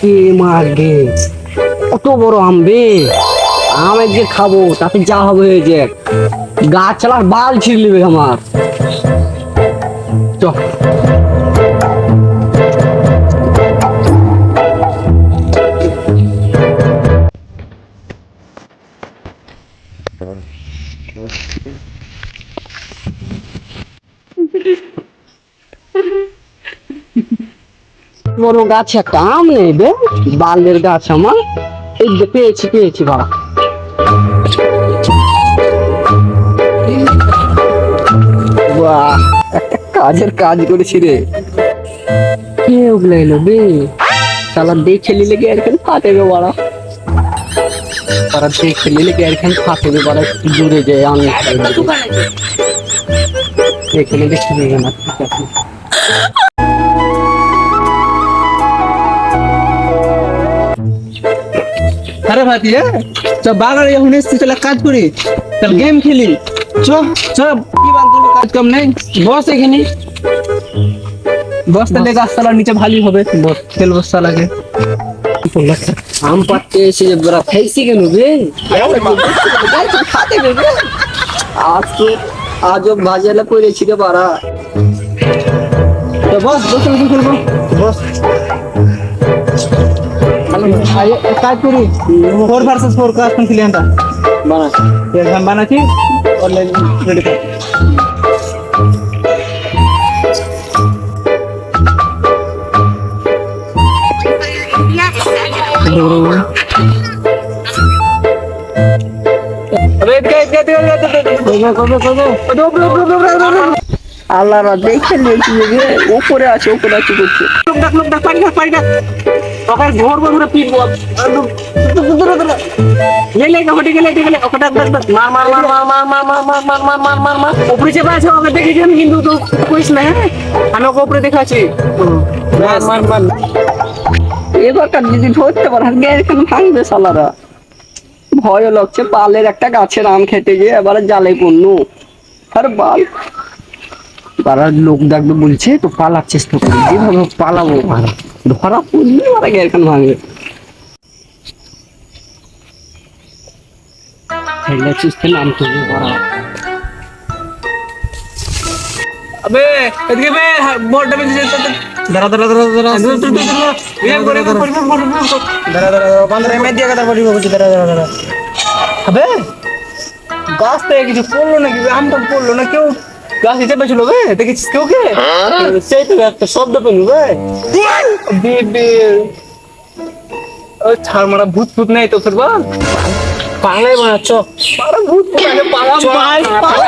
কে মারবে। কত বড় আম বে। আম একদিন খাব, তাতে যা হবে যে গাছ চালার বাল ছিঁড়ে নেবে আমার। চ বড় গাছে একটা আম নেই বে, বালের গাছ আমার। এই পেয়েছি পেয়েছি বাবা। বাহ, একটা কাজের কাজ করেছি রে। কে উগলে এলো বে? সালা দেখে নিলে কি আর ফাটে বে বাড়া? তারা দেখে নিলে কি আর ফাটে বে বাড়া? একটু দূরে যায়, আমি দেখে নেবে না ঠিক আছে আরে ভাতি চ বাগানে যখন এসছি চলে কাজ করি। চল গেম খেলি। চ চ, কি বাল কাজ কাম নেই। বস এখানে। বস তাহলে গাছতলার নিচে ভালোই হবে। বস, তেল বস্তা লাগে। আম পাড়তে এসে যে তোরা খাইছি কেন বে খাতে দেবে। আজকে আজও বাজারে পড়েছি রে বাড়া। তো বস বস। আমি খেলব বস আয়, এক কাজ করি ফোর ভার্সেস ফোর কাজ কোন খেলি আমরা বানা এখান বানাচ্ছি অনলাইন রেডি কর আল্লাহ রা দেখে নিয়েছি যে উপরে আছে উপরে আছে করছে এবারকার যদি ধরতে পারে এখানে ভাঙবে সালারা ভয় লাগছে পালের একটা গাছের আম খেতে গিয়ে এবারে জালে পড়ল আর বাল পাড়ার লোক ডাকবে বলছে তো পালার চেষ্টা করি যেভাবে হোক পালাবো মারা ধরা পড়লে মারা গিয়ে এখানে ভাঙবে হেলে চুস্তে নাম তুলবে মারা আবে এদিকে বে বড়টা বেঁচে যেতে দাঁড়া দাঁড়া দাঁড়া দাঁড়া গেম করে গেম করে দাঁড়া দাঁড়া দাঁড়া বান্দরে মে দিয়া কথা বলি বলছি দাঁড়া দাঁড়া দাঁড়া আবে গাছ থেকে কিছু পড়লো নাকি বে? আমটা পড়লো না কেউ গাছ হিসেবে ছিল বে দেখেছিস কেউ কে? সেই তো একটা শব্দ পেলু বে ছাড় মারা ভূত ফুত নাই তো তোর বল পালাই বানাচ্ছ পালা ভূত পালা পালা